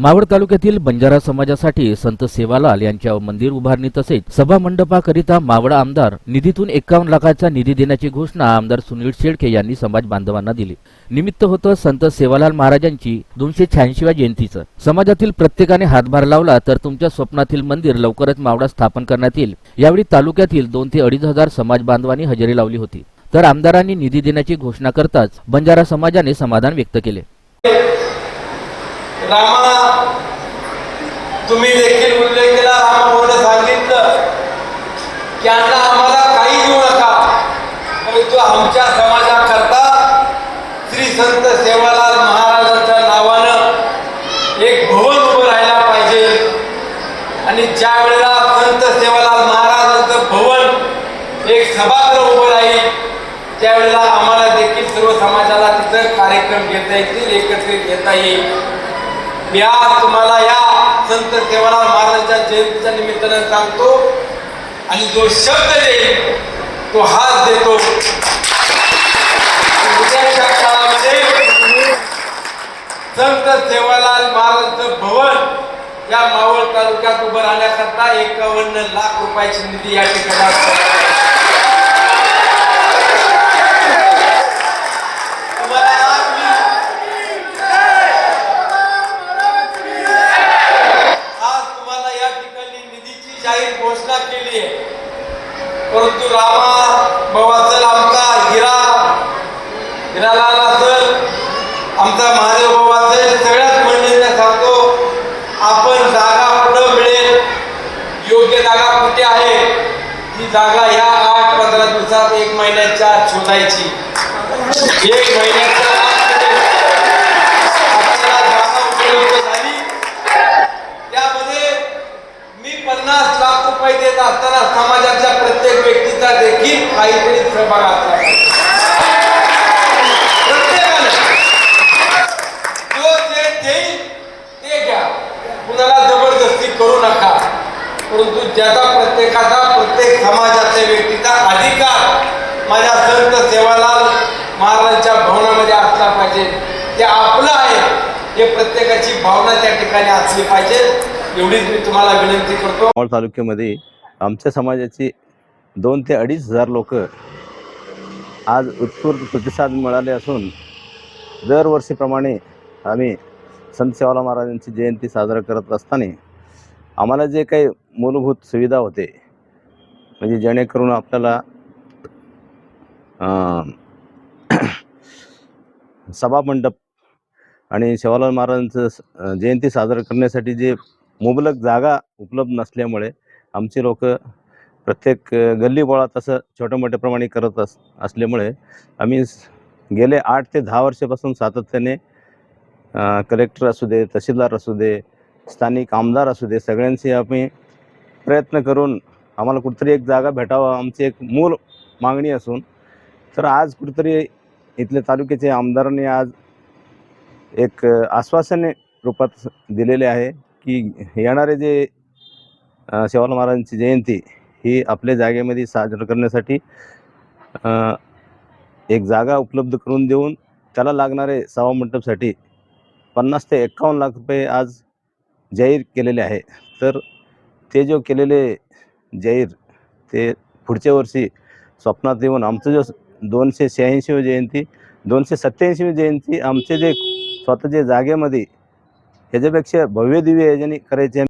मावळ तालुक्यातील बंजारा समाजासाठी संत सेवालाल यांच्या मंदिर उभारणी तसेच सभा मंडपाकरिता मावळ आमदार निधीतून एकावन्न लाखाचा निधी देण्याची घोषणा आमदार सुनील शेळके यांनी समाज बांधवांना दिली. निमित्त होतं संत सेवालाल महाराजांची दोनशे शहाऐंशीव्या जयंतीचं. समाजातील प्रत्येकाने हातभार लावला तर तुमच्या स्वप्नातील मंदिर लवकरच मावळा स्थापन करण्यात येईल. यावेळी तालुक्यातील दोन ते अडीच हजार समाज बांधवांनी हजेरी लावली होती. तर आमदारांनी निधी देण्याची घोषणा करताच बंजारा समाजाने समाधान व्यक्त केले. रामा तुम्ही देखील उल्लेख केला रामाभाऊने सांगितलं की आता आम्हाला काही देऊ नका. परंतु आमच्या समाजाकरता श्री संत सेवालाल महाराजांच्या नावानं एक भवन उभं राहायला पाहिजे. आणि ज्या वेळेला संत सेवालाल महाराजांचं भवन एक सभागृह उभं राहील त्यावेळेला आम्हाला देखील सर्व समाजाला तिथं कार्यक्रम घेता येतील एकत्रित घेता येईल. मी आज तुम्हाला या संत सेवालाल महाराजांच्या जयंतीच्या निमित्तानं सांगतो. आणि जो शब्द देईल तो हाच देतो. काळामध्ये संत सेवालाल महाराजांचं भवन या मावळ तालुक्यात उभं राहण्याकरता एकावन्न लाख रुपयाची निधी या ठिकाणी असते. तुम्हाला आज मी आज तुम्हाला या ठिकाणी निधीची जाहीर घोषणा केली आहे परंतु रामा भाऊ असेल आमचा हिरा हिरालाल असेल आमचा महादेव भाऊ सगळ्याच मंडळींना सांगतो आपण जागा कुठं मिळेल. योग्य जागा कुठे आहे? ती जागा या आठ पंधरा दिवसात एक महिन्याच्या आत शोधायची. एक महिन्याच्या ज्याचा प्रत्येकाचा प्रत्येक समाजाच्या व्यक्तीचा अधिकार माझ्या संत सेवालाल महाराजांच्या भवनामध्ये असला पाहिजे. ते आपलं आहे. हे प्रत्येकाची भावना त्या ठिकाणी असली पाहिजे. एवढीच मी तुम्हाला विनंती करतो. मावळ तालुक्यामध्ये आमच्या समाजाची दोन ते अडीच हजार लोक आज उत्स्फूर्त प्रतिसाद मिळाले असून दरवर्षीप्रमाणे आम्ही संत सेवाला महाराजांची जयंती साजरा करत असताना आम्हाला जे काही मूलभूत सुविधा होते म्हणजे जेणेकरून आपल्याला सभामंडप आणि शिवालाल महाराजांचं स- जयंती साजरा करण्यासाठी जे मुबलक जागा उपलब्ध नसल्यामुळे आमचे लोक प्रत्येक गल्ली गल्लीबोळात असं छोट्या मोठ्या प्रमाणे करत अस असल्यामुळे आम्ही गेले आठ ते दहा वर्षापासून सातत्याने कलेक्टर असू दे तहसीलदार असू दे स्थानिक आमदार असू दे सगळ्यांशी आम्ही प्रयत्न करून आम्हाला कुठेतरी एक जागा भेटावा आमची एक मूल मागणी असून. तर आज कुठेतरी इथल्या तालुक्याचे आमदारांनी आज एक आश्वासने आश्वासन रूपात दिलेले आहे की येणारे जे शिवाल महाराजांची जयंती ही आपल्या जागेमध्ये साजरा करण्यासाठी एक जागा उपलब्ध करून देऊन त्याला लागणारे सभामंडपसाठी पन्नास ते एक्कावन्न लाख रुपये आज जाहीर केलेले आहे. तर ते जो केलेले जाहीर ते पुढच्या वर्षी स्वप्नात येऊन आमचं जो दोनशे शहाऐंशीवी जयंती दोनशे सत्याऐंशीवी जयंती आमचे जे स्वतःच्या जागेमध्ये ह्याच्यापेक्षा भव्य दिव्य याच्याने करायचे